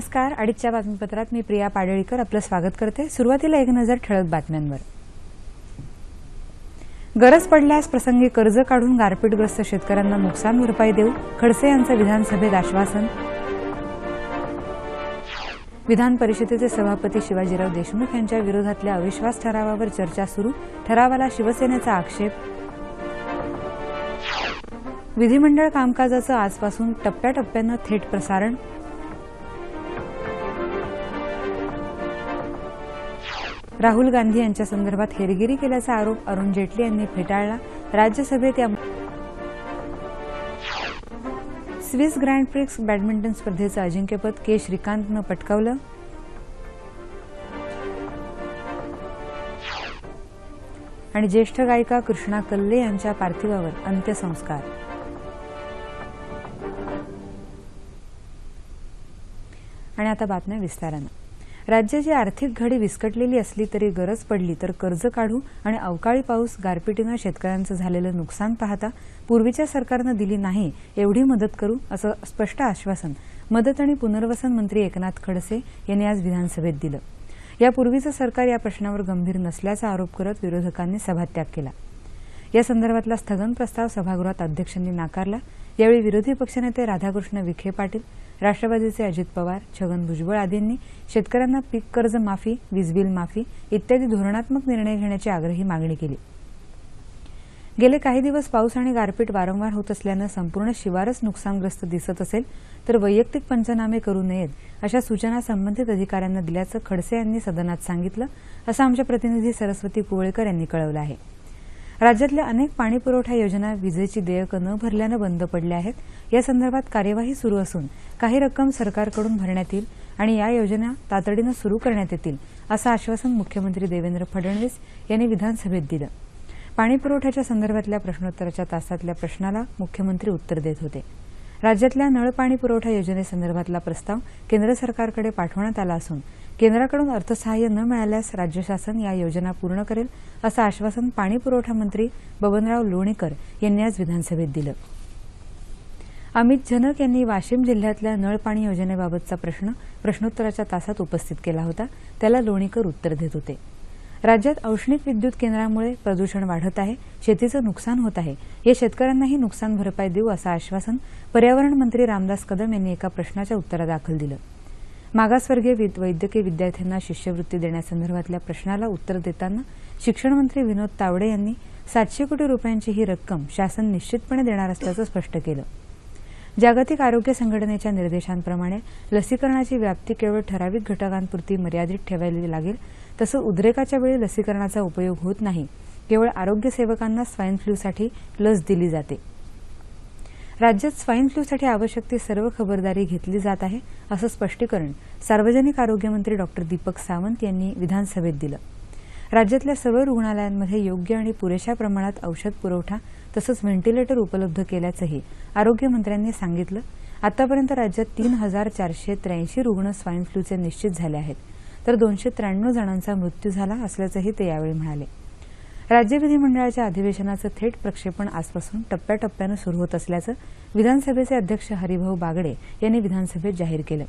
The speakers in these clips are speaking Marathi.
नमस्कार. अडीचच्या बातमीपत्रात मी प्रिया पाडळीकर आपलं स्वागत करते. सुरुवातीला एक नजर ठळक बातम्यांवर. गरज पडल्यास प्रसंगी कर्ज काढून गारपीटग्रस्त शेतकऱ्यांना नुकसान भरपाई देऊ खडसे यांचं विधानसभेत आश्वासन. विधान परिषदेचे सभापती शिवाजीराव देशमुख यांच्या विरोधातल्या अविश्वास ठरावावर चर्चा सुरू ठरावाला शिवसेनेचा आक्षेप. विधिमंडळ कामकाजाचं आजपासून टप्प्याटप्प्यानं थेट प्रसारण. राहुल गांधी यांच्या संदर्भात हेरगिरी केल्याचा आरोप अरुण जेटली यांनी फेटाळला. राज्यसभेत या स्विस ग्रँड प्रिक्स बॅडमिंटन स्पर्धेचं अजिंक्यपद के. श्रीकांतनं पटकावलं. आणि ज्येष्ठ गायिका कृष्णा कल्ले यांच्या पार्थिवावर अंत्यसंस्कार. आणि आता बातम्या विस्तारानं. राज्याची आर्थिक घडी विस्कटलेली असली तरी गरज पडली तर कर्ज काढू आणि अवकाळी पाऊस गारपिटीनं शेतकऱ्यांचं झालेलं नुकसान पाहता पूर्वीच्या सरकारनं दिली नाही एवढी मदत करू असं स्पष्ट आश्वासन मदत आणि पुनर्वसन मंत्री एकनाथ खडसे यांनी आज विधानसभेत दिलं. यापूर्वीचं सरकार या प्रश्नावर गंभीर नसल्याचा आरोप करत विरोधकांनी सभात्याग केला. या संदर्भातला स्थगन प्रस्ताव सभागृहात अध्यक्षांनी नाकारला. यावेळी विरोधी पक्षनेते राधाकृष्ण विखे पाटील राष्ट्रवादीचे अजित पवार छगन भुजबळ आदींनी शेतकऱ्यांना पीक कर्ज माफी वीजबिल माफी इत्यादी धोरणात्मक निर्णय घेण्याची आग्रही मागणी केली. गेले काही दिवस पाऊस आणि गारपीट वारंवार होत असल्यानं संपूर्ण शिवारच नुकसानग्रस्त दिसत असेल तर वैयक्तिक पंचनामे करू नयेत अशा सूचना संबंधित अधिकाऱ्यांना दिल्याचं खडसे यांनी सदनात सांगितलं असं आमच्या प्रतिनिधी सरस्वती कुवळेकर यांनी कळवलं आहे. राज्यातल्या अनेक पाणीपुरवठा योजना विजेची देयकं न भरल्यानं बंद पडल्या आहेत. या संदर्भात कार्यवाही सुरू असून काही रक्कम सरकारकडून भरण्यात येईल आणि या योजना तातडीनं सुरू करण्यात येतील असं आश्वासन मुख्यमंत्री देवेंद्र फडणवीस यांनी विधानसभेत दिलं. पाणीपुरवठ्याच्या संदर्भातल्या प्रश्नोत्तराच्या तासातल्या प्रश्नाला मुख्यमंत्री उत्तर देत होते. राज्यातल्या नळपाणी पुरवठा योजनेसंदर्भातला प्रस्ताव केंद्र सरकारकडे पाठवण्यात आला असून केंद्राकडून अर्थसहाय्य न मिळाल्यास राज्य शासन या योजना पूर्ण करेल असं आश्वासन पाणी पुरवठा मंत्री बबनराव लोणीकर यांनी आज विधानसभेत दिलं. अमित झनक यांनी वाशिम जिल्ह्यातल्या नळपाणी योजनेबाबतचा प्रश्न प्रश्नोत्तराच्या तासात उपस्थित केला होता. त्याला लोणीकर उत्तर देत होते. राज्यात औष्णिक विद्युत केंद्रामुळे प्रदूषण वाढत आहे शेतीचं नुकसान होत आहे. या शेतकऱ्यांनाही नुकसान भरपाई देऊ असं आश्वासन पर्यावरण मंत्री रामदास कदम यांनी एका प्रश्नाच्या उत्तरादाखल दिलं. मागासवर्गीय वैद्यकीय विद्यार्थ्यांना शिष्यवृत्ती देण्यासंदर्भातल्या प्रश्नाला उत्तर देताना शिक्षणमंत्री विनोद तावडे यांनी सातशे कोटी रुपयांची ही रक्कम शासन निश्चितपणे देणार असल्याचं स्पष्ट केलं. जागतिक आरोग्य संघटनेच्या निर्देशांप्रमाणे लसीकरणाची व्याप्ती केवळ ठराविक घटकांपुरती मर्यादित ठेवायला लागेल तसं उद्रेकाच्या वेळी लसीकरणाचा उपयोग होत नाही. केवळ आरोग्य सेवकांना स्वाईन फ्लूसाठी लस दिली जाते. राज्यात स्वाईन फ्लूसाठी आवश्यक ती सर्व खबरदारी घेतली जात आहे असं स्पष्टीकरण सार्वजनिक आरोग्यमंत्री डॉक्टर दीपक सावंत यांनी विधानसभेत दिलं. राज्यातल्या सर्व रुग्णालयांमध्ये योग्य आणि पुरेशा प्रमाणात औषध पुरवठा तसंच व्हेंटिलेटर उपलब्ध केल्याचंही आरोग्यमंत्र्यांनी सांगितलं. आतापर्यंत राज्यात तीन हजार चारशे त्र्याऐंशी रुग्ण स्वाईन फ्लूचे निश्चित झाले आहेत. तर दोनशे त्र्याण्णव जणांचा मृत्यू झाला असल्याचंही ते यावेळी म्हणाले. राज्य विधिमंडळाच्या अधिवेशनाचं थेट प्रक्षेपण आजपासून टप्प्याटप्प्यानं सुरू होत असल्याचं विधानसभेचे अध्यक्ष हरिभाऊ बागडे यांनी विधानसभेत जाहीर केलं.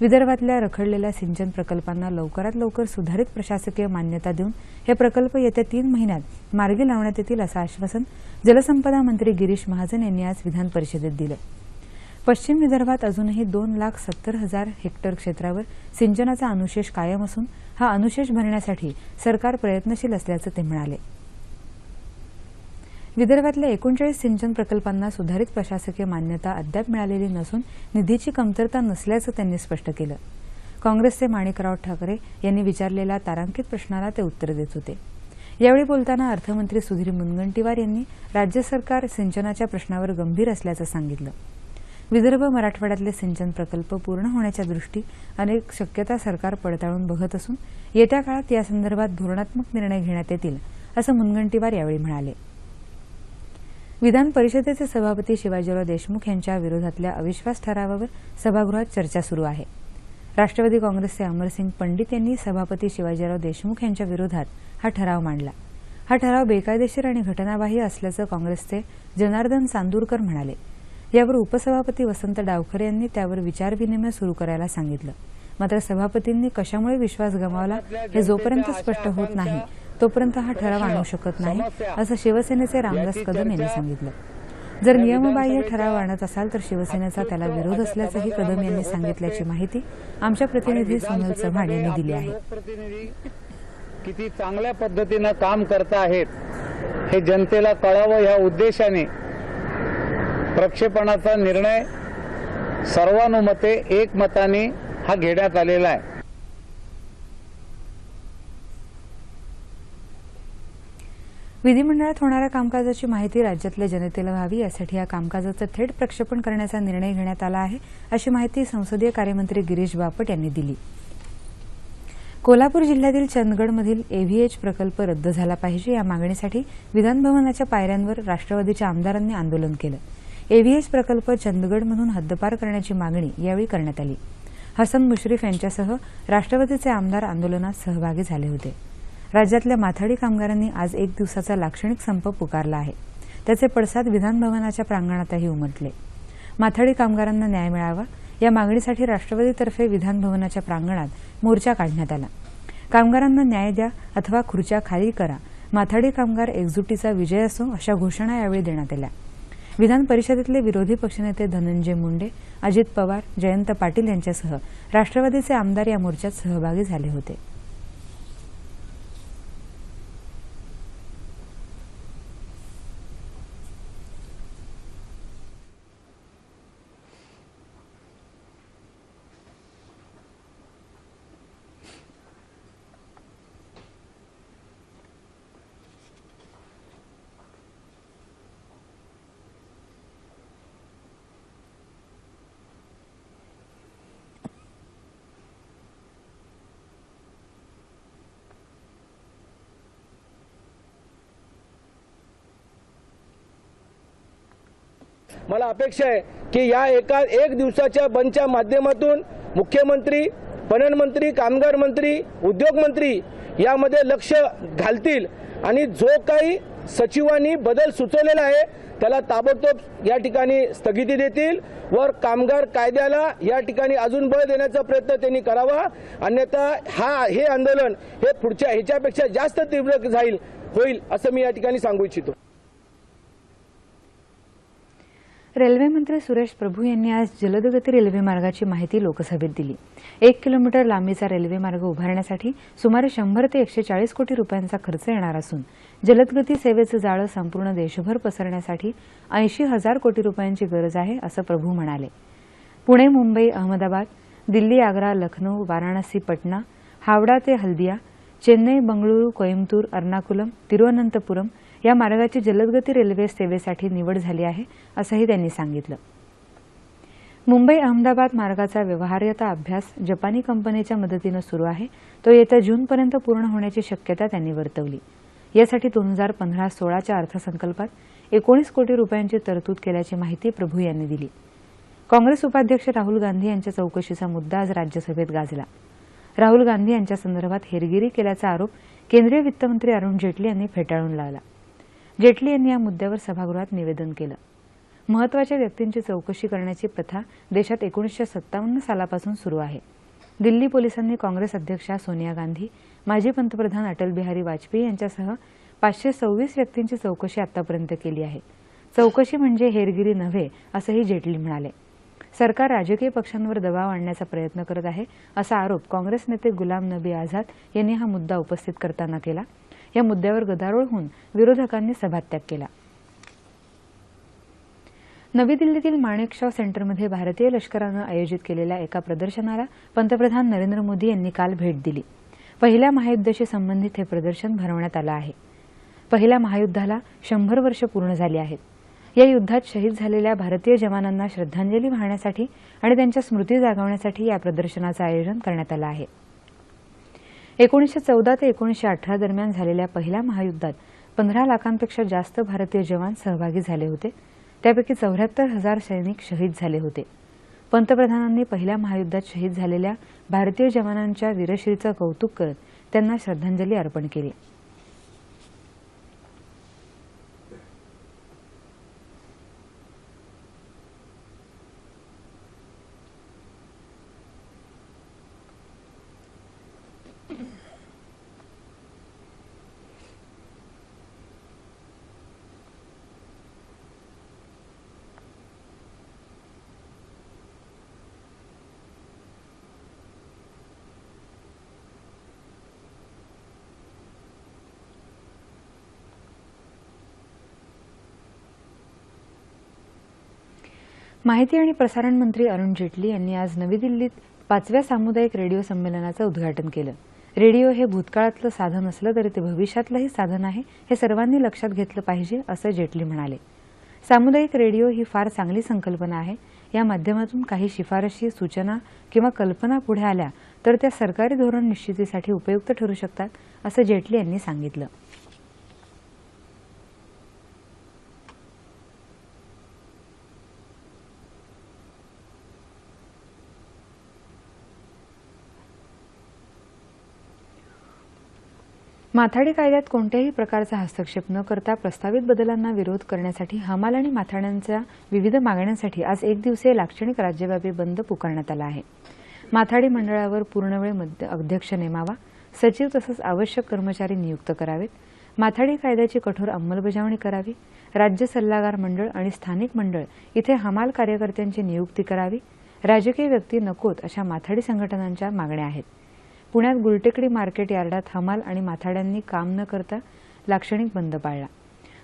विदर्भातल्या रखडलेल्या सिंचन प्रकल्पांना लवकरात लवकर सुधारित प्रशासकीय मान्यता देऊन हे प्रकल्प येत्या तीन महिन्यात मार्गी लावण्यात येतील असं आश्वासन जलसंपदा मंत्री गिरीश महाजन यांनी आज विधान परिषदेत दिलं. पश्चिम विदर्भात अजूनही दोन लाख सत्तर हजार हेक्टर क्षेत्रावर सिंचनाचा अनुशेष कायम असून हा अनुशेष भरण्यासाठी सरकार प्रयत्नशील असल्याचं ते म्हणाले. विदर्भातल्या एकोणचाळीस सिंचन प्रकल्पांना सुधारित प्रशासकीय मान्यता अद्याप मिळालेली नसून निधीची कमतरता नसल्याचं त्यांनी स्पष्ट केलं. काँग्रेसचे माणिकराव ठाकरे यांनी विचारलेल्या तारांकित प्रश्नाला ते उत्तर देत होते. यावेळी बोलताना अर्थमंत्री सुधीर मुनगंटीवार यांनी राज्य सरकार सिंचनाच्या प्रश्नावर गंभीर असल्याचं सांगितलं. विदर्भ मराठवाड्यातले सिंचन प्रकल्प पूर्ण होण्याच्या दृष्टी अनेक शक्यता सरकार पडताळून बघत असून येत्या काळात यासंदर्भात धोरणात्मक निर्णय घेण्यात येतील असं मुनगंटीवार यावेळी म्हणाले. विधान परिषदेचे सभापती शिवाजीराव देशमुख यांच्या विरोधातल्या अविश्वास ठरावावर सभागृहात चर्चा सुरू आहे. राष्ट्रवादी काँग्रेसचे अमरसिंग पंडित यांनी सभापती शिवाजीराव देशमुख यांच्या विरोधात हा ठराव मांडला. हा ठराव बेकायदेशीर आणि घटनाबाह्य असल्याचं काँग्रेसचे जनार्दन चांदूरकर म्हणाले. यावर उपसभापती वसंत डावखरे यांनी त्यावर विचारविनिमय सुरू करायला सांगितलं. मात्र सभापतींनी कशामुळे विश्वास गमावला हे जोपर्यंत स्पष्ट होत नाही तोपर्यंत हा ठराव आणू शकत नाही असं शिवसेनेचे रामदास कदम यांनी सांगितलं. जर नियमबाह्य ठराव आणत असाल तर शिवसेनेचा त्याला विरोध असल्याचंही कदम यांनी सांगितल्याची माहिती आमच्या प्रतिनिधी सुनील चव्हाण यांनी दिली आहे. किती चांगल्या पद्धतीनं काम करता आहेत हे जनतेला कळावं या उद्देशाने प्रक्षेपणाचा निर्णय सर्वानुमते एकमताने हा घेण्यात आलेला आहे. विधिमंडळात होणाऱ्या कामकाजाची माहिती राज्यातल्या जनतेला व्हावी यासाठी या कामकाजाचं थेट प्रक्षेपण करण्याचा निर्णय घेण्यात आला आहे अशी माहिती संसदीय कार्यमंत्री गिरीश बापट यांनी दिली. कोल्हापूर जिल्ह्यातील चंदगडमधील एव्हीएच प्रकल्प रद्द झाला पाहिजे या मागणीसाठी विधानभवनाच्या पायऱ्यांवर राष्ट्रवादीच्या आमदारांनी आंदोलन केलं. एव्हीएस प्रकल्प चंदगड म्हणून हद्दपार करण्याची मागणी यावेळी करण्यात आली. हसन मुश्रीफ यांच्यासह राष्ट्रवादीचे आमदार आंदोलनात सहभागी झाले होते. राज्यातल्या माथाडी कामगारांनी आज एक दिवसाचा लाक्षणिक संप पुकारला आहे. त्याचे पडसाद विधानभवनाच्या प्रांगणातही उमटले. माथाडी कामगारांना न्याय मिळावा या मागणीसाठी राष्ट्रवादीतर्फे विधानभवनाच्या प्रांगणात मोर्चा काढण्यात आला. कामगारांना न्याय द्या अथवा खुर्च्या खाली करा. माथाडी कामगार एकजुटीचा विजय असो अशा घोषणा यावेळी देण्यात आल्या. विधान परिषदेतले विरोधी पक्षनेते धनंजय मुंडे अजित पवार जयंत पाटील यांच्यासह राष्ट्रवादीचे आमदार या मोर्चात सहभागी झाले होते. मला अपेक्षा आहे की या एका एक दिवसाच्या बंदच्या माध्यमातून मुख्यमंत्री पणन मंत्री कामगार मंत्री उद्योग मंत्री यामध्ये लक्ष घालतील. आणि जो काही सचिवांनी बदल सुचवलेला आहे त्याला ताबडतोब या ठिकाणी स्थगिती देतील वर कामगार कायद्याला या ठिकाणी अजून बळ देण्याचा प्रयत्न त्यांनी करावा. अन्यथा हा हे आंदोलन हे पुढच्या ह्याच्यापेक्षा जास्त तीव्र जाईल होईल असं मी या ठिकाणी सांगू इच्छितो. रेल्वेमंत्री सुरेश प्रभू यांनी आज जलदगती रेल्वे मार्गाची माहिती लोकसभेत दिली. एक किलोमीटर लांबीचा रेल्वे मार्ग उभारण्यासाठी सुमारे शंभर ते एकशे चाळीस कोटी रुपयांचा खर्च येणार असून जलदगती सेवेचं जाळं संपूर्ण देशभर पसरण्यासाठी ऐंशी हजार कोटी रुपयांची गरज आहे असं प्रभू म्हणाले. पुणे मुंबई अहमदाबाद दिल्ली आग्रा लखनौ वाराणसी पटना हावडा ते हल्दिया चेन्नई बंगळुरू कोईमतूर अर्नाकुलम तिरुअनंतपुरम या मार्गाची जलदगती रेल्वे सेवेसाठी निवड झाली आहे असंही त्यांनी सांगितलं. मुंबई अहमदाबाद मार्गाचा व्यवहार्यता अभ्यास जपानी कंपनीच्या मदतीनं सुरू आहे. तो येत्या जूनपर्यंत पूर्ण होण्याची शक्यता त्यांनी वर्तवली. यासाठी दोन हजार पंधरा सोळाच्या अर्थसंकल्पात एकोणीस कोटी रुपयांची तरतूद केल्याची माहिती प्रभू यांनी दिली. काँग्रेस उपाध्यक्ष राहुल गांधी यांच्या चौकशीचा मुद्दा आज राज्यसभेत गाजला. राहुल गांधी यांच्या संदर्भात हेरगिरी केल्याचा आरोप केंद्रीय वित्तमंत्री अरुण जेटली यांनी फेटाळून लावला. जेटली यांनी या मुद्द्यावर सभागृहात निवेदन केलं. महत्त्वाच्या व्यक्तींची चौकशी करण्याची प्रथा देशात एकोणीसशे सत्तावन्न सालापासून सुरू आहे. दिल्ली पोलिसांनी काँग्रेस अध्यक्षा सोनिया गांधी माजी पंतप्रधान अटल बिहारी वाजपेयी यांच्यासह पाचशे सव्वीस व्यक्तींची चौकशी आतापर्यंत केली आहे. चौकशी म्हणजे हेरगिरी नव्हे असंही जेटली म्हणाले. सरकार राजकीय पक्षांवर दबाव आणण्याचा प्रयत्न करत आहे असा आरोप काँग्रेस नेते गुलाम नबी आझाद यांनी हा मुद्दा उपस्थित करताना केला. या मुद्द्यावर गदारोळ होऊन विरोधकांनी सभात्याग केला. नवी दिल्लीतील माणेकशॉ सेंटरमध्ये भारतीय लष्करानं आयोजित केलेल्या एका प्रदर्शनाला पंतप्रधान नरेंद्र मोदी यांनी काल भेट दिली. पहिल्या महायुद्धाशी संबंधित हे प्रदर्शन भरवण्यात आलं आहे. पहिल्या महायुद्धाला शंभर वर्ष पूर्ण झाली आहेत. या युद्धात शहीद झालेल्या भारतीय जवानांना श्रद्धांजली वाहण्यासाठी आणि त्यांच्या स्मृती जागवण्यासाठी या प्रदर्शनाचं आयोजन करण्यात आलं आहे. एकोणीसशे चौदा ते एकोणीसशे अठरा दरम्यान झालेल्या पहिल्या महायुद्धात पंधरा लाखांपेक्षा जास्त भारतीय जवान सहभागी झाले होते. त्यापैकी चौऱ्याहत्तर हजार सैनिक शहीद झाले होते. पंतप्रधानांनी पहिल्या महायुद्धात शहीद झालेल्या भारतीय जवानांच्या वीरश्रीचं कौतुक करत त्यांना श्रद्धांजली अर्पण केली. माहिती आणि प्रसारण मंत्री अरुण जेटली यांनी आज नवी दिल्लीत पाचव्या सामुदायिक रेडिओ संमेलनाचं उद्घाटन केलं. रेडिओ हे भूतकाळातलं साधन असलं तरी ते भविष्यातलंही साधन आहे हे सर्वांनी लक्षात घेतलं पाहिजे असं जेटली म्हणाले. सामुदायिक रेडिओ ही फार चांगली संकल्पना आहे. या माध्यमातून काही शिफारशी सूचना किंवा कल्पना पुढे आल्या तर त्या सरकारी धोरण निश्चितीसाठी उपयुक्त ठरू शकतात असं जेटली यांनी सांगितलं. माथाडी कायद्यात कोणत्याही प्रकारचा हस्तक्षेप न करता प्रस्तावित बदलांना विरोध करण्यासाठी हमाल आणि माथाड्यांच्या विविध मागण्यांसाठी आज एक दिवसीय लाक्षणिक राज्यव्यापी बंद पुकारण्यात आला आहे. माथाडी मंडळावर पूर्णवेळ अध्यक्ष नेमावा सचिव तसंच आवश्यक कर्मचारी नियुक्त करावेत माथाडी कायद्याची कठोर अंमलबजावणी करावी राज्य सल्लागार मंडळ आणि स्थानिक मंडळ इथे हमाल कार्यकर्त्यांची नियुक्ती करावी राजकीय व्यक्ती नकोत अशा माथाडी संघटनांच्या मागण्या आहेत. पुण्यात गुलटेकडी मार्केट यार्डात हमाल आणि माथाड्यांनी काम न करता लाक्षणिक बंद पाळला.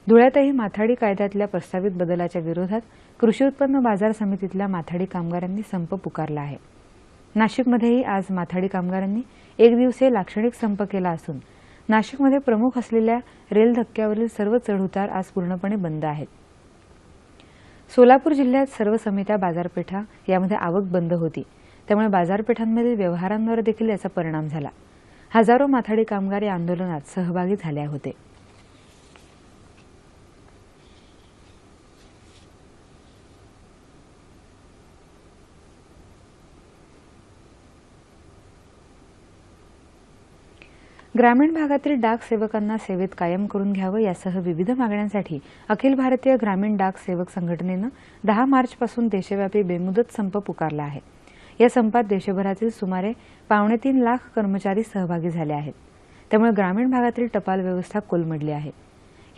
धुळ्यातही माथाडी कायद्यातल्या प्रस्तावित बदलाच्या विरोधात कृषी उत्पन्न बाजार समितीतल्या माथाडी कामगारांनी संप पुकारला आहे. नाशिकमध्येही आज माथाडी कामगारांनी एक दिवसीय लाक्षणिक संप केला असून नाशिकमध्ये प्रमुख असलेल्या रेल धक्क्यावरील सर्व चढउतार आज पूर्णपणे बंद आहेत. सोलापूर जिल्ह्यात सर्व समित्या बाजारपेठा यामध्ये आवक बंद होती. त्यामुळे बाजारपेठांमधील व्यवहारांवर देखील याचा परिणाम झाला. हजारो माथाडी कामगार या आंदोलनात सहभागी झाले होते. ग्रामीण भागातील डाक सेवकांना सेवेत कायम करून घ्यावं यासह विविध मागण्यांसाठी अखिल भारतीय ग्रामीण डाक सेवक संघटनेनं दहा मार्चपासून देशव्यापी बेमुदत संप पुकारला आहे. या संपात देशभरातील सुमारे पावणे तीन लाख कर्मचारी सहभागी झाले आहेत. त्यामुळे ग्रामीण भागातील टपाल व्यवस्था कोलमडली आहे.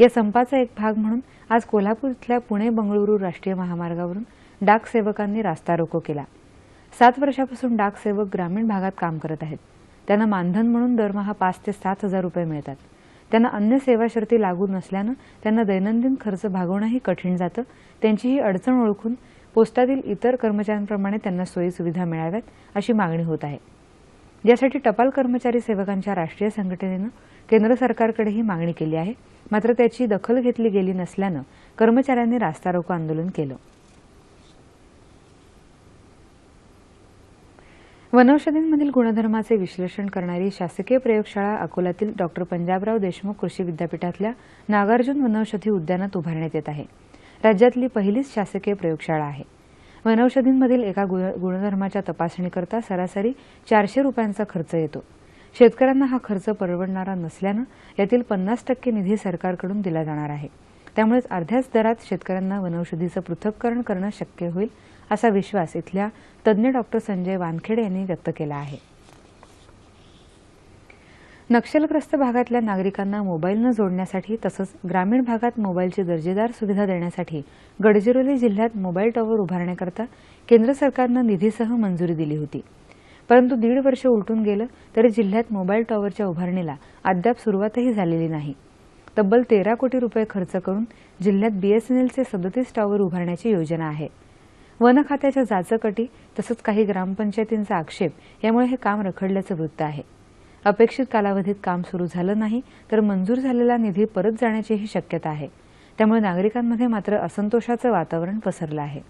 या संपाचा एक भाग म्हणून आज कोल्हापूर इथल्या पुणे बंगळुरू राष्ट्रीय महामार्गावरून डाक सेवकांनी रास्ता रोको केला. सात वर्षापासून डाक सेवक ग्रामीण भागात काम करत आहेत. त्यांना मानधन म्हणून दरमहा पाच ते सात हजार रुपये मिळतात. त्यांना अन्य सेवा शर्ती लागू नसल्यानं त्यांना दैनंदिन खर्च भागवणंही कठीण जातं. त्यांची ही अडचण ओळखून पोस्टातील इतर कर्मचाऱ्यांप्रमाणे त्यांना सोयी सुविधा मिळाव्यात अशी मागणी होत आहे. यासाठी टपाल कर्मचारी सेवकांच्या राष्ट्रीय संघटनेनं केंद्र सरकारकडे ही मागणी केली आहे. मात्र त्याची दखल घेतली गेली नसल्यानं कर्मचाऱ्यांनी रास्ता रोको आंदोलन केलं. वनौषधींमधील गुणधर्माचे विश्लेषण करणारी शासकीय प्रयोगशाळा अकोल्यातील डॉक्टर पंजाबराव देशमुख कृषी विद्यापीठातल्या नागार्जुन वनौषधी उद्यानात उभारण्यात येत आहे. राज्यातली पहिलीच शासकीय प्रयोगशाळा आहे. वनौषधींमधील एका गुण- गुणधर्माच्या तपासणीकरता सरासरी चारशे रुपयांचा खर्च येतो. शेतकऱ्यांना हा खर्च परवडणारा नसल्यानं यातील पन्नास टक्के निधी सरकारकडून दिला जाणार आहे. त्यामुळेच अर्ध्याच दरात शेतकऱ्यांना वनौषधीचं पृथक्करण करणं शक्य होईल असा विश्वास इथल्या तज्ज्ञ डॉक्टर संजय वानखेडे यांनी व्यक्त केला आहे. नक्षलग्रस्त भागातल्या नागरिकांना मोबाईलनं जोडण्यासाठी तसंच ग्रामीण भागात मोबाईलची दर्जेदार सुविधा देण्यासाठी गडचिरोली जिल्ह्यात मोबाईल टॉवर उभारण्याकरता केंद्र सरकारनं निधीसह मंजुरी दिली होती. परंतु दीड वर्ष उलटून गेलं तरी जिल्ह्यात मोबाईल टॉवरच्या उभारणीला अद्याप सुरुवातही झालेली नाही. तब्बल तेरा कोटी रुपये खर्च करून जिल्ह्यात बीएसएनएलचे सदतीस टॉवर उभारण्याची योजना आहे. वन खात्याच्या जाचकटी तसंच काही ग्रामपंचायतींचा आक्षेप यामुळे हे काम रखडल्याचं वृत्त आहे. अपेक्षित कालावधीत काम सुरू झालं नाही तर मंजूर झालेला निधी परत जाण्याचीही शक्यता आहे. त्यामुळे नागरिकांमध्ये मात्र असंतोषाचं वातावरण पसरलं आहे.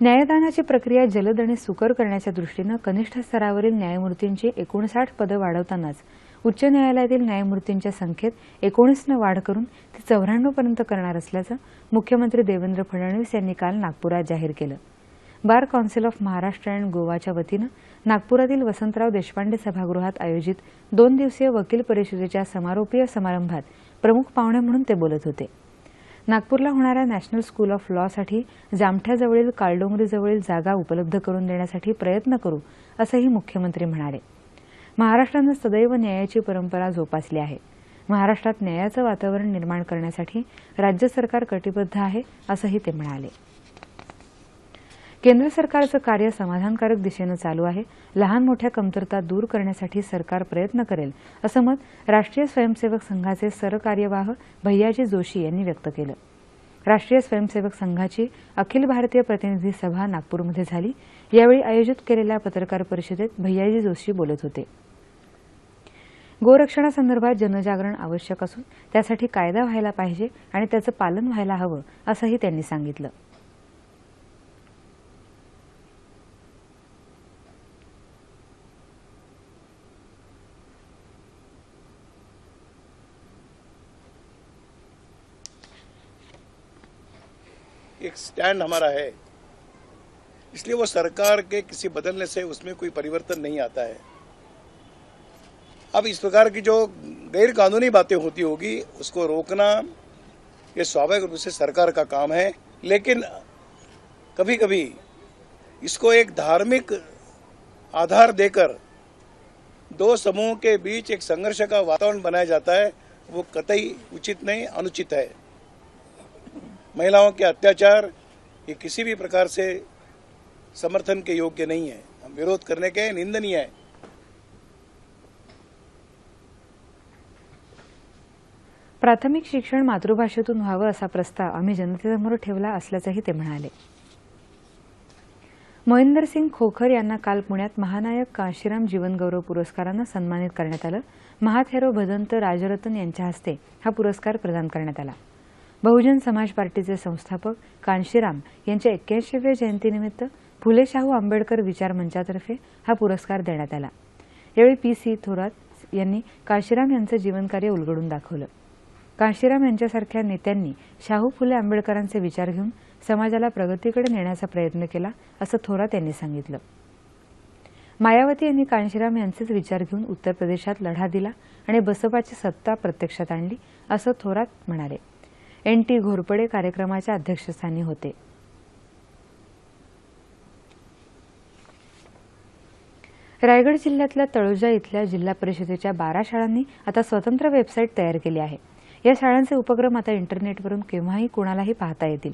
न्यायदानाची प्रक्रिया जलद आणि सुकर करण्याच्या दृष्टीनं कनिष्ठ स्तरावरील न्यायमूर्तींची एकोणसाठ पदं वाढवतानाच उच्च न्यायालयातील न्यायमूर्तींच्या संख्येत एकोणीसनं वाढ करून ती चौऱ्याण्णवपर्यंत करणार असल्याचं मुख्यमंत्री देवेंद्र फडणवीस यांनी काल नागपुरात जाहीर केलं. Bar council of Maharashtra and गोवाच्या वतीनं नागपुरातील वसंतराव देशपांडे सभागृहात आयोजित दोन दिवसीय वकील परिषदेच्या समारोपीय समारंभात प्रमुख पाहुणे म्हणून ते बोलत होते. नागपूरला होणाऱ्या नॅशनल स्कूल ऑफ लॉसाठी जामठ्याजवळील काळडोंगरीजवळील जागा उपलब्ध करून देण्यासाठी प्रयत्न करू असंही मुख्यमंत्री म्हणाले. महाराष्ट्रानं सदैव न्यायाची परंपरा जोपासली आहे. महाराष्ट्रात न्यायाचं वातावरण निर्माण करण्यासाठी राज्य सरकार कटिबद्ध आहे असंही ते म्हणाले. केंद्र सरकारचं कार्य समाधानकारक दिशेनं चालू आहे. लहान मोठ्या कमतरता दूर करण्यासाठी सरकार प्रयत्न करेल असं मत राष्ट्रीय स्वयंसेवक संघाचे सरकार्यवाह भैयाजी जोशी यांनी व्यक्त केलं. राष्ट्रीय स्वयंसेवक संघाची अखिल भारतीय प्रतिनिधी सभा नागपूरमध्ये झाली. यावेळी आयोजित केलेल्या पत्रकार परिषदेत भैयाजी जोशी बोलत होते. गोरक्षणासंदर्भात जनजागरण आवश्यक असून त्यासाठी कायदा व्हायला पाहिजे आणि त्याचं पालन व्हायला हवं असंही त्यांनी सांगितलं. स्टैंड हमारा है। इसलिए वो सरकार के किसी बदलने से उसमें कोई परिवर्तन नहीं आता है। अब इस प्रकार की जो गैर कानूनी बातें होती होगी, उसको रोकना ये स्वाभाविक रूप से सरकार का काम है। लेकिन कभी कभी इसको एक धार्मिक आधार देकर दो समूह के बीच एक संघर्ष का वातावरण बनाया जाता है, वो कतई उचित नहीं, अनुचित है। महिलाओं के अत्याचार ये किसी भी प्रकार से समर्थन के योग्य नहीं है। हम विरोध करने के निंदनीय है। प्राथमिक शिक्षण मातृभाषेतून व्हावं असा प्रस्ताव आम्ही जनतेसमोर ठेवला असल्याचंही ते म्हणाले. मोहिंदर सिंग खोखर यांना काल पुण्यात महानायक काशीराम जीवनगौरव पुरस्कारानं सन्मानित करण्यात आलं. महाथेरो भदंत राजरतन यांच्या हस्ते हा पुरस्कार प्रदान करण्यात आला. बहुजन समाज पार्टीचे संस्थापक कांशीराम यांच्या एक्क्याऐंशीव्या जयंतीनिमित्त फुले शाहू आंबेडकर विचार मंचातर्फे हा पुरस्कार देण्यात आला. यावेळी पी सी थोरात यांनी काशीराम यांचं जीवनकार्य उलगडून दाखवलं. काशीराम यांच्यासारख्या नेत्यांनी शाहू फुले आंबेडकरांचे विचार घेऊन समाजाला प्रगतीकडे नेण्याचा प्रयत्न केला असं थोरात यांनी सांगितलं. मायावती यांनी कांशीराम यांचेच विचार घेऊन उत्तर प्रदेशात लढा दिला आणि बसपाची सत्ता प्रत्यक्षात आणली असं थोरात म्हणाले. एन टी घोरपडे कार्यक्रमाच्या अध्यक्षस्थानी होते. रायगड जिल्ह्यातल्या तळोजा इथल्या जिल्हा परिषदेच्या बारा शाळांनी आता स्वतंत्र वेबसाईट तयार केली आहे. या शाळांचे उपक्रम आता इंटरनेटवरून केव्हाही कुणालाही पाहता येतील.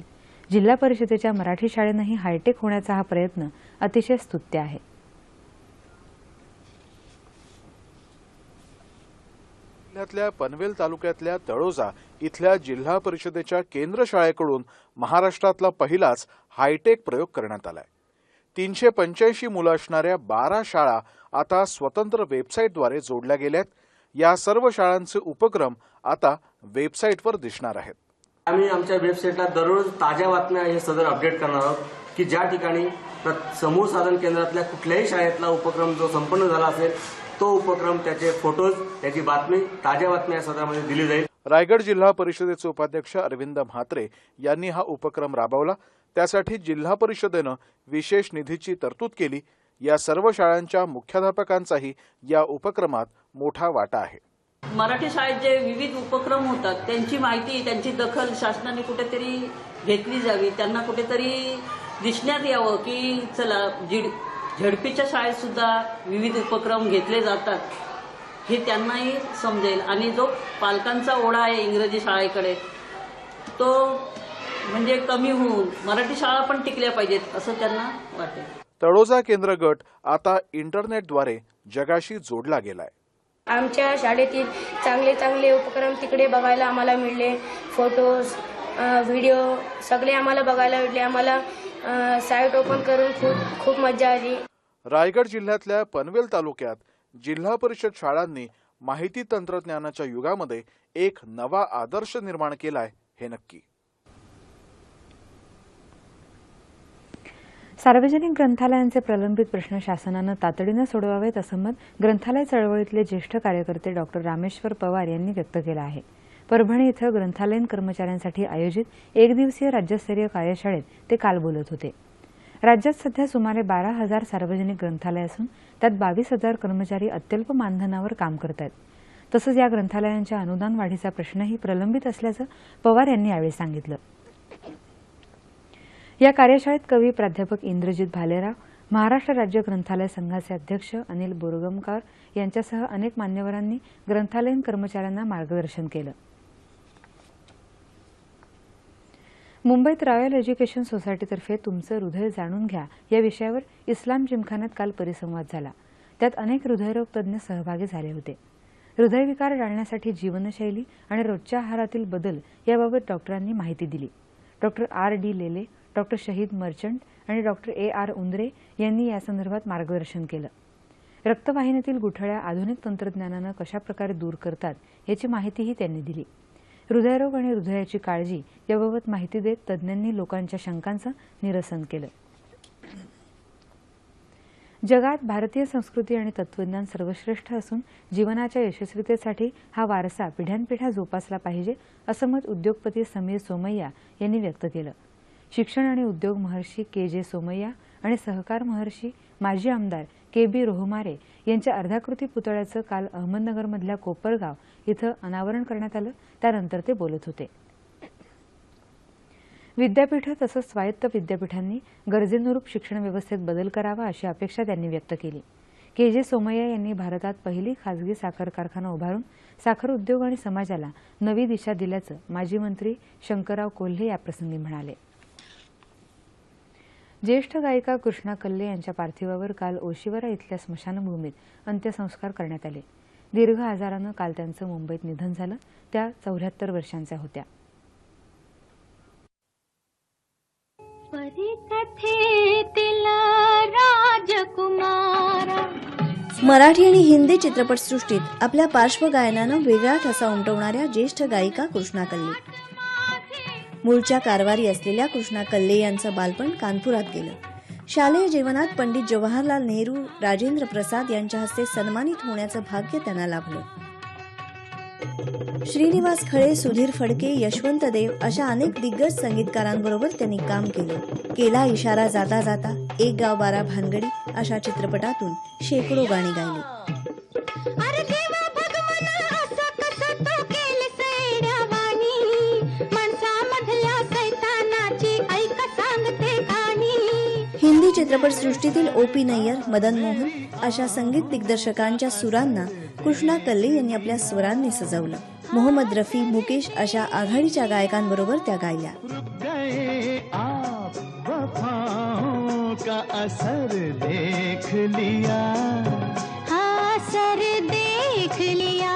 जिल्हा परिषदेच्या मराठी शाळेनंही हायटेक होण्याचा हा प्रयत्न अतिशय स्तुत्य आहे. जिल्ह्यातल्या पनवेल तालुक्यातल्या तळोजा इथल्या जिल्हा परिषदेच्या केंद्र शाळेकडून महाराष्ट्रातला पहिलाच हायटेक प्रयोग करण्यात आलाय. तीनशे पंच्याऐंशी मुलं असणाऱ्या बारा शाळा आता स्वतंत्र वेबसाईटद्वारे जोडल्या गेल्यात. या सर्व शाळांचे उपक्रम आता वेबसाईटवर दिसणार आहेत. आम्ही आमच्या वेबसाईटला दररोज ताज्या बातम्या हे सदर अपडेट करणार आहोत की ज्या ठिकाणी समूह साधन केंद्रातल्या कुठल्याही शाळेतला उपक्रम जो संपन्न झाला असेल तो उपक्रम त्याचे फोटोज त्याची बातमी ताज्या बातम्या या सदरामध्ये दिली जाईल. रायगड जिल्हा परिषदेचे उपाध्यक्ष अरविंद म्हात्रे यांनी हा उपक्रम राबवला. त्यासाठी जिल्हा परिषदेनं विशेष निधीची तरतूद केली. या सर्व शाळांच्या मुख्याध्यापकांचाही या उपक्रमात मोठा वाटा आहे. मराठी शाळेत जे विविध उपक्रम होतात त्यांची माहिती त्यांची दखल शासनाने कुठेतरी घेतली जावी. त्यांना कुठेतरी दिसण्यात यावं की चला जिड झडपीच्या शाळेत सुद्धा विविध उपक्रम घेतले जातात. हे त्यांनाही समजेल. आणि जो पालकांचा ओढा आहे इंग्रजी शाळेकडे तो म्हणजे कमी होऊन मराठी शाळा पण टिकल्या पाहिजेत असं त्यांना वाटेल. तळोजा केंद्र गट आता इंटरनेटद्वारे जगाशी जोडला गेलाय. आमच्या शाळेतील चांगले चांगले उपक्रम तिकडे बघायला आम्हाला मिळले. फोटोज व्हिडिओ सगळे आम्हाला बघायला मिळले आम्हाला साईट ओपन करून खूप खूप मजा आली. रायगड जिल्ह्यातल्या पनवेल तालुक्यात जिल्हा परिषद शाळांनी माहिती तंत्रज्ञानाच्या युगामध्ये एक नवा आदर्श निर्माण केलाय हे नक्की. सार्वजनिक ग्रंथालयांचे प्रलंबित प्रश्न शासनानं तातडीनं सोडवावेत असं मत ग्रंथालय चळवळीतले ज्येष्ठ कार्यकर्ते डॉक्टर रामेश्वर पवार यांनी व्यक्त केलं आहे. परभणी इथं ग्रंथालयीन कर्मचाऱ्यांसाठी आयोजित एक दिवसीय राज्यस्तरीय कार्यशाळेत ते काल बोलत होते. राज्यात सध्या सुमारे बारा हजार सार्वजनिक ग्रंथालय असून त्यात बावीस हजार कर्मचारी अत्यल्प मानधनावर काम करत आहेत तसंच या ग्रंथालयांच्या अनुदान वाढीचा प्रश्नही प्रलंबित असल्याचं पवार यांनी यावेळी सांगितलं. या कार्यशाळेत कवी प्राध्यापक इंद्रजित भालेराव महाराष्ट्र राज्य ग्रंथालय संघाचे अध्यक्ष अनिल बोरगमकर यांच्यासह अनेक मान्यवरांनी ग्रंथालयीन कर्मचाऱ्यांना मार्गदर्शन केलं. मुंबईत रॉयल एज्युकेशन सोसायटीतर्फे तुमचं हृदय जाणून घ्या. या विषयावर इस्लाम जिमखान्यात काल परिसंवाद झाला. त्यात अनेक हृदयरोग तज्ज्ञ सहभागी झाले होते. हृदयविकार टाळण्यासाठी जीवनशैली आणि रोजच्या आहारातील बदल याबाबत डॉक्टरांनी माहिती दिली. Doctor R D Lele doctor Shahid Merchant आणि डॉक्टर ए आर उंद्रे यांनी यासंदर्भात मार्गदर्शन केलं. रक्तवाहिनीतील गुठळ्या आधुनिक तंत्रज्ञानानं कशाप्रकारे दूर करतात याची माहितीही त्यांनी दिली. हृदयरोग आणि हृदयाची काळजी याबाबत माहिती देत तज्ज्ञांनी लोकांच्या शंकांचं निरसन केलं. जगात भारतीय संस्कृती आणि तत्वज्ञान सर्वश्रेष्ठ असून जीवनाच्या यशस्वीतेसाठी हा वारसा पिढ्यानपिढ्या जोपासला पाहिजे असं मत उद्योगपती समीर सोमय्या यांनी व्यक्त केलं. शिक्षण आणि उद्योग महर्षी के जे सोमय्या आणि सहकार महर्षी माजी आमदार के बी रोहमारे यांच्या अर्धाकृती पुतळ्याचं काल अहमदनगरमधल्या कोपरगाव इथं अनावरण करण्यात आलं. त्यानंतर ते बोलत होते. विद्यापीठं तसंच स्वायत्त विद्यापीठांनी गरजेनुरूप शिक्षण व्यवस्थेत बदल करावा अशी अपेक्षा त्यांनी व्यक्त केली. के जे सोमय्या यांनी भारतात पहिली खासगी साखर कारखाना उभारून साखर उद्योग आणि समाजाला नवी दिशा दिल्याचं माजी मंत्री शंकरराव कोल्हे याप्रसंगी म्हणाले. ज्येष्ठ गायिका कृष्णा कल्ले यांच्या पार्थिवावर काल ओशिवरा इथल्या स्मशानभूमीत अंत्यसंस्कार करण्यात आले. दीर्घ आजारानं काल त्यांचं मुंबईत निधन झालं. त्या चौऱ्याहत्तर वर्षांच्या होत्या. मराठी आणि हिंदी चित्रपटसृष्टीत आपल्या पार्श्वगायनानं वेगळा ठसा उमटवणाऱ्या ज्येष्ठ गायिका कृष्णा कल्ले. मूळच्या कारवारी असलेल्या कृष्णा कल्ले यांचं बालपण कानपुरात गेलं. शालेय जीवनात पंडित जवाहरलाल नेहरू राजेंद्र प्रसाद यांच्या हस्ते सन्मानित होण्याचं भाग्य त्यांना लाभलं. श्रीनिवास खळे सुधीर फडके यशवंत देव अशा अनेक दिग्गज संगीतकारांबरोबर त्यांनी काम केलं. केला इशारा जाता जाता एक गाव बारा भानगडी अशा चित्रपटातून शेकडो गाणी गायली. चित्रपटसृष्टीतील ओ पी नय्यर मदन मोहन अशा संगीत दिग्दर्शकांच्या सुरांना कृष्णा कल्ले यांनी आपल्या स्वरांनी सजवलं. मोहम्मद रफी मुकेश अशा आघाडीच्या गायकांबरोबर त्या गायल्या. का असर देख लिया देख लिया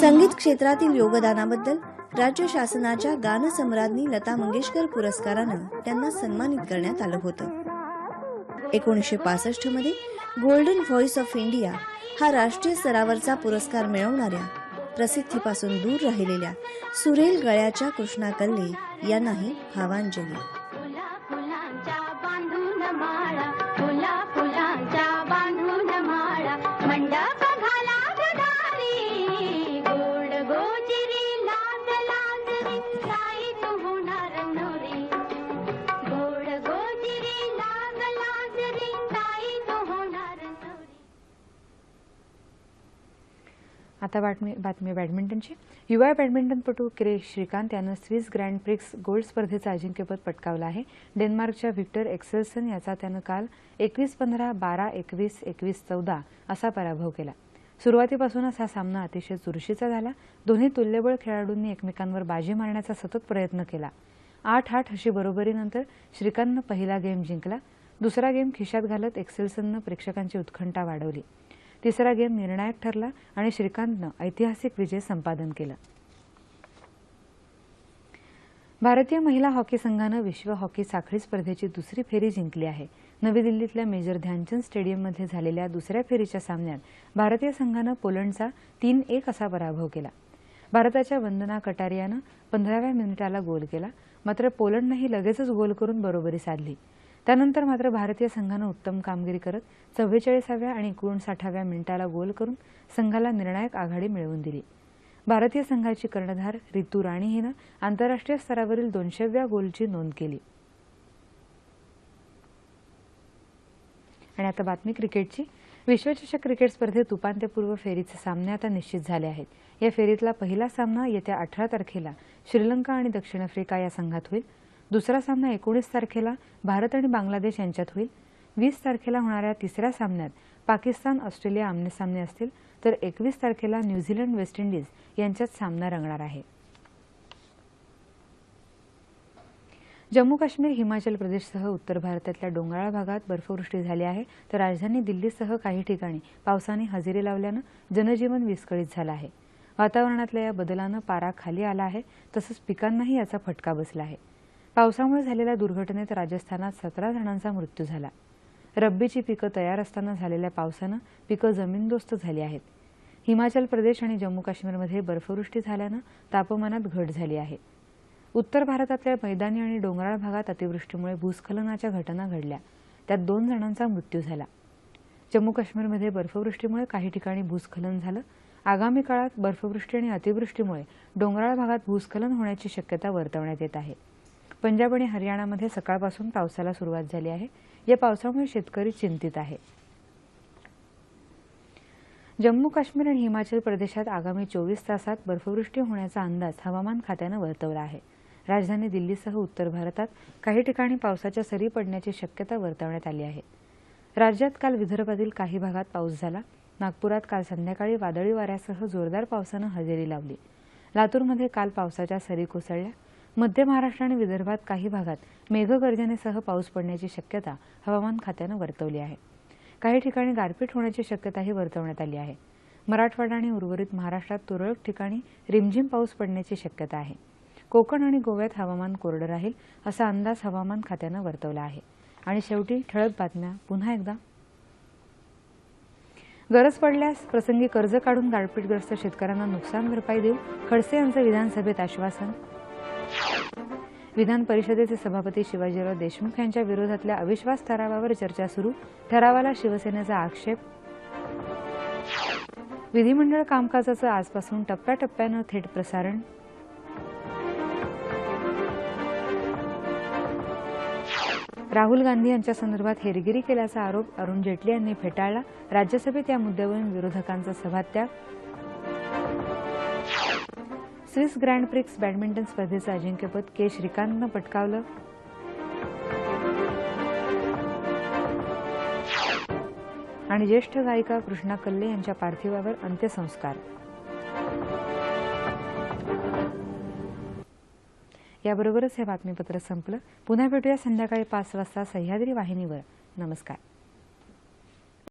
संगीत क्षेत्रातील योगदानाबद्दल राज्य शासनाच्या गानसम्राज्ञी लता मंगेशकर पुरस्कारानं त्यांना सन्मानित करण्यात आलं होतं. एकोणीसशे पासष्टमध्ये गोल्डन व्हॉइस ऑफ इंडिया हा राष्ट्रीय स्तरावरचा पुरस्कार मिळवणाऱ्या प्रसिद्धीपासून दूर राहिलेल्या सुरेल गळ्याच्या कृष्णा कल्ले यांनाही भावांजली आता बातमी बातमी बॅडमिंटनची. युवा बॅडमिंटनपटू किरेश श्रीकांत यानं स्विस ग्रँड प्रिक्स गोल्ड स्पर्धेचं अजिंक्यपद पटकावलं आहे. डेन्मार्कच्या व्हिक्टर एक्सेल्सन याचा त्यानं काल एकवीस पंधरा बारा एकवीस एकवीस चौदा असा पराभव केला. सुरुवातीपासूनच हा सामना अतिशय चुरशीचा झाला. दोन्ही तुल्यबळ खेळाडूंनी एकमेकांवर बाजी मारण्याचा सतत प्रयत्न केला. आठ आठ अशी बरोबरीनंतर श्रीकांतनं पहिला गेम जिंकला. दुसरा गेम खिशात घालत एक्सेल्सननं प्रेक्षकांची उत्खंठा वाढवली. तिसरा गेम निर्णायक ठरला आणि श्रीकांतनं ऐतिहासिक विजय संपादन केला. भारतीय महिला हॉकी संघानं विश्व हॉकी साखळी स्पर्धेची दुसरी फेरी जिंकली आहे. नवी दिल्लीतल्या मेजर ध्यानचंद स्टेडियममध्ये झालेल्या दुसऱ्या फेरीच्या सामन्यात भारतीय संघानं पोलंडचा तीन एक असा पराभव केला. भारताच्या वंदना कटारियानं पंधराव्या मिनिटाला गोल केला मात्र पोलंडनंही लगेचच गोल करून बरोबरी साधली. त्यानंतर मात्र भारतीय संघानं उत्तम कामगिरी करत चव्वेचाळीसाव्या आणि एकोणसाठाव्या मिनिटाला गोल करून संघाला निर्णायक आघाडी मिळवून दिली. भारतीय संघाची कर्णधार रितू राणी हिनं आंतरराष्ट्रीय स्तरावरील दोनशेव्या गोलची नोंद केली. आणि आता बातमी क्रिकेटची. विश्वचषक क्रिकेट स्पर्धेत उपांत्यपूर्व फेरीचे सामने आता निश्चित झाले आहेत. या फेरीतला पहिला सामना येत्या अठरा तारखेला श्रीलंका आणि दक्षिण आफ्रिका या संघात होईल. दुसरा सामना एकोणीस तारखेला भारत आणि बांगलादेश यांच्यात होईल. वीस तारखेला होणाऱ्या तिसऱ्या सामन्यात पाकिस्तान ऑस्ट्रेलिया आमनेसामने असतील तर एकवीस तारखेला न्यूझीलंड वेस्ट इंडिज यांच्यात सामना रंगणार आहे. जम्मू काश्मीर हिमाचल प्रदेशसह उत्तर भारतातल्या डोंगराळ भागात बर्फवृष्टी झाली आहे. तर राजधानी दिल्लीसह काही ठिकाणी पावसाने हजेरी लावल्यानं जनजीवन विस्कळीत झालं आहे. वातावरणातल्या या बदलानं पारा खाली आला आहे. तसंच पिकांनाही याचा फटका बसला आहे. पावसामुळे झालेल्या दुर्घटनेत राजस्थानात सतरा जणांचा मृत्यू झाला. रब्बीची पिकं तयार असताना झालेल्या पावसानं पिकं जमीनदोस्त झाली आहेत. हिमाचल प्रदेश आणि जम्मू काश्मीरमध्ये बर्फवृष्टी झाल्यानं तापमानात घट झाली आहे. उत्तर भारतातल्या मैदानी आणि डोंगराळ भागात अतिवृष्टीमुळे भूस्खलनाच्या घटना घडल्या. त्यात दोन जणांचा मृत्यू झाला. जम्मू काश्मीरमध्ये बर्फवृष्टीमुळे काही ठिकाणी भूस्खलन झालं. आगामी काळात बर्फवृष्टी आणि अतिवृष्टीमुळे डोंगराळ भागात भूस्खलन होण्याची शक्यता वर्तवण्यात येत आहे. पंजाब आणि हरियाणामध्ये सकाळपासून पावसाला सुरुवात झाली आहे. या पावसामुळे शेतकरी चिंतित आहे. जम्मू काश्मीर आणि हिमाचल प्रदेशात आगामी चोवीस तासात बर्फवृष्टी होण्याचा अंदाज हवामान खात्यानं वर्तवला आहे. राजधानी दिल्लीसह उत्तर भारतात काही ठिकाणी पावसाच्या सरी पडण्याची शक्यता वर्तवण्यात आली आहे. राज्यात काल विदर्भातील काही भागात पाऊस झाला. नागपुरात काल संध्याकाळी वादळी वाऱ्यासह जोरदार पावसानं हजेरी लावली. लातूरमध्ये काल पावसाच्या सरी कोसळल्या. मध्य महाराष्ट्र आणि विदर्भात काही भागात मेघगर्जनेसह पाऊस पडण्याची शक्यता हवामान खात्यानं वर्तवली आहे. काही ठिकाणी गारपीट होण्याची शक्यताही वर्तवण्यात आली आहे. मराठवाडा आणि उर्वरित महाराष्ट्रात तुरळक ठिकाणी रिमझिम पाऊस पडण्याची शक्यता आहे. कोकण आणि गोव्यात हवामान कोरडं राहील असा अंदाज हवामान खात्यानं वर्तवला आहे. आणि शेवटी ठळक बातम्या पुन्हा एकदा. गरज पडल्यास प्रसंगी कर्ज काढून गारपीटग्रस्त शेतकऱ्यांना नुकसान भरपाई देऊ खडसे यांचं विधानसभेत आश्वासन विधान परिषदेचे सभापती शिवाजीराव देशमुख यांच्या विरोधातल्या अविश्वास ठरावावर चर्चा सुरू. ठरावाला शिवसेनेचा आक्षेप. विधिमंडळ कामकाजाचं आजपासून टप्प्याटप्प्यानं थेट प्रसारण. राहुल गांधी यांच्या संदर्भात हेरगिरी केल्याचा आरोप अरुण जेटली यांनी फेटाळला. राज्यसभेत या मुद्द्यावरून विरोधकांचा सभात्याग. स्विस ग्रँड प्रिक्स बॅडमिंटन स्पर्धेचं अजिंक्यपद के. श्रीकांतनं पटकावलं. आणि ज्येष्ठ गायिका कृष्णा कल्ले यांच्या पार्थिवावर अंत्यसंस्कार. याबरोबरच हे बातमीपत्र संपलं. पुन्हा भेटूया संध्याकाळी पाच वाजता सह्याद्री वाहिनीवर. नमस्कार.